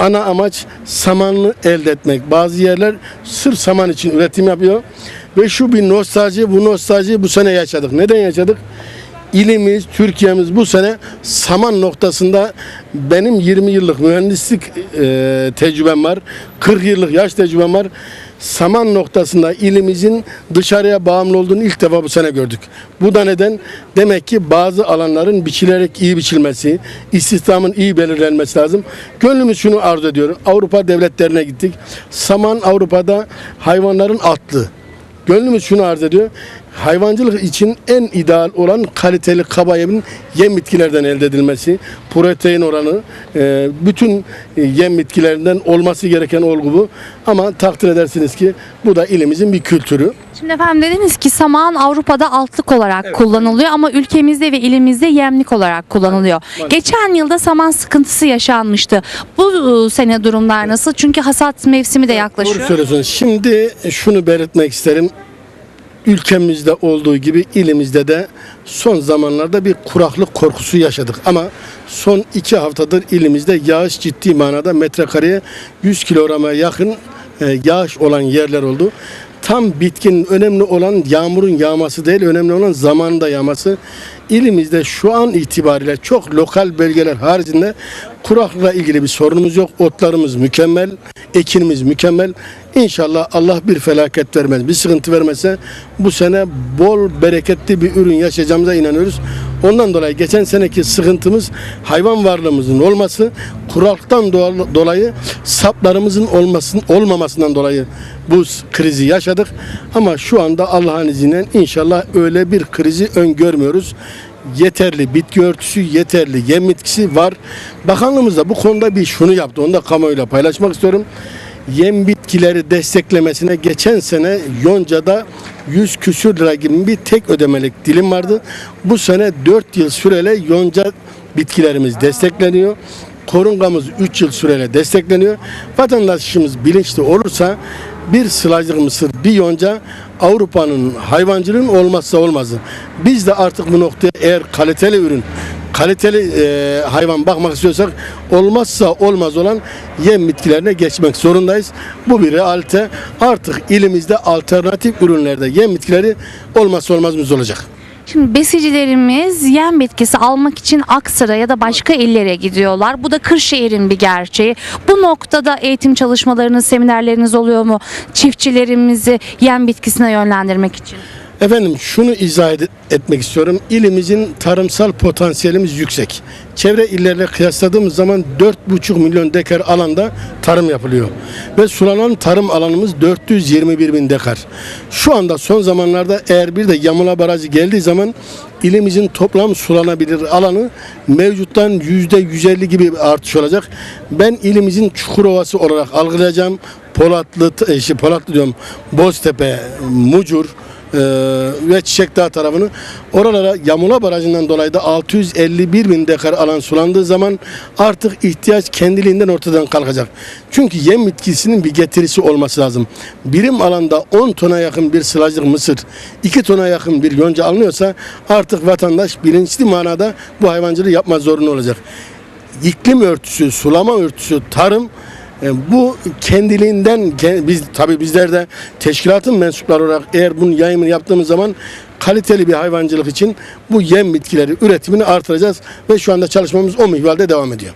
ana amaç samanlı elde etmek. Bazı yerler sırf saman için üretim yapıyor. Ve şu bir nostalji, bu nostalji bu sene yaşadık. Neden yaşadık? İlimiz, Türkiye'miz bu sene saman noktasında benim 20 yıllık mühendislik e, tecrübem var. 40 yıllık yaş tecrübem var. Saman noktasında ilimizin dışarıya bağımlı olduğunu ilk defa bu sene gördük. Bu da neden? Demek ki bazı alanların biçilerek iyi biçilmesi, istihdamın iyi belirlenmesi lazım. Gönlümüz şunu arzu ediyor. Avrupa devletlerine gittik. Saman Avrupa'da hayvanların atlı. Gönlümüz şunu arz ediyor. Hayvancılık için en ideal olan kaliteli kaba yemin yem bitkilerden elde edilmesi, protein oranı, e, bütün e, yem bitkilerinden olması gereken olgu bu. Ama takdir edersiniz ki bu da ilimizin bir kültürü. Şimdi efendim dediniz ki saman Avrupa'da altlık olarak kullanılıyor ama ülkemizde ve ilimizde yemlik olarak kullanılıyor. Geçen yılda saman sıkıntısı yaşanmıştı. Bu e, sene durumlar nasıl? Çünkü hasat mevsimi de Doğru yaklaşıyor. söylüyorsunuz. Şimdi şunu belirtmek isterim. Ülkemizde olduğu gibi ilimizde de son zamanlarda bir kuraklık korkusu yaşadık. Ama son iki haftadır ilimizde yağış ciddi manada metrekareye 100 kilograma yakın e, yağış olan yerler oldu. Tam bitkinin önemli olan yağmurun yağması değil, önemli olan zamanında yağması. İlimizde şu an itibariyle çok lokal bölgeler haricinde kuraklıkla ilgili bir sorunumuz yok. Otlarımız mükemmel, ekinimiz mükemmel. İnşallah Allah bir felaket vermez, bir sıkıntı vermezse bu sene bol bereketli bir ürün yaşayacağımıza inanıyoruz. Ondan dolayı geçen seneki sıkıntımız hayvan varlığımızın olması, kuraklıktan dolayı saplarımızın olmasın, olmamasından dolayı bu krizi yaşadık. Ama şu anda Allah'ın izniyle inşallah öyle bir krizi öngörmüyoruz yeterli bitki örtüsü, yeterli yem bitkisi var. Bakanlığımız da bu konuda bir şunu yaptı. Onu da kamuoyuyla paylaşmak istiyorum. Yem bitkileri desteklemesine geçen sene Yonca'da 100 küsür lira gibi bir tek ödemelik dilim vardı. Bu sene 4 yıl süreyle Yonca bitkilerimiz destekleniyor. Korungamız 3 yıl süreyle destekleniyor. Vatandaşımız bilinçli olursa bir sılajlık mısır, bir yonca Avrupa'nın hayvancılığın olmazsa olmazı. Biz de artık bu noktaya eğer kaliteli ürün, kaliteli e, hayvan bakmak istiyorsak olmazsa olmaz olan yem bitkilerine geçmek zorundayız. Bu bir realite. Artık ilimizde alternatif ürünlerde yem bitkileri olmazsa olmazımız olacak. Şimdi besicilerimiz yem bitkisi almak için Aksaray ya da başka illere gidiyorlar. Bu da Kırşehir'in bir gerçeği. Bu noktada eğitim çalışmalarınız, seminerleriniz oluyor mu? Çiftçilerimizi yem bitkisine yönlendirmek için. Efendim şunu izah ed- etmek istiyorum. İlimizin tarımsal potansiyelimiz yüksek. Çevre illerle kıyasladığımız zaman 4,5 milyon dekar alanda tarım yapılıyor. Ve sulanan tarım alanımız 421 bin dekar. Şu anda son zamanlarda eğer bir de Yamula Barajı geldiği zaman ilimizin toplam sulanabilir alanı mevcuttan %150 gibi bir artış olacak. Ben ilimizin Çukurovası olarak algılayacağım. Polatlı, e, şey, Polatlı diyorum, Boztepe, Mucur, e, ve Çiçekdağ tarafını oralara Yamula Barajı'ndan dolayı da 651 bin dekar alan sulandığı zaman artık ihtiyaç kendiliğinden ortadan kalkacak. Çünkü yem bitkisinin bir getirisi olması lazım. Birim alanda 10 tona yakın bir sılajlık mısır, 2 tona yakın bir yonca alınıyorsa artık vatandaş bilinçli manada bu hayvancılığı yapma zorunlu olacak. İklim örtüsü, sulama örtüsü, tarım bu kendiliğinden ke- biz tabi bizler de teşkilatın mensupları olarak eğer bunun yayımını yaptığımız zaman kaliteli bir hayvancılık için bu yem bitkileri üretimini artıracağız ve şu anda çalışmamız o minvalde devam ediyor.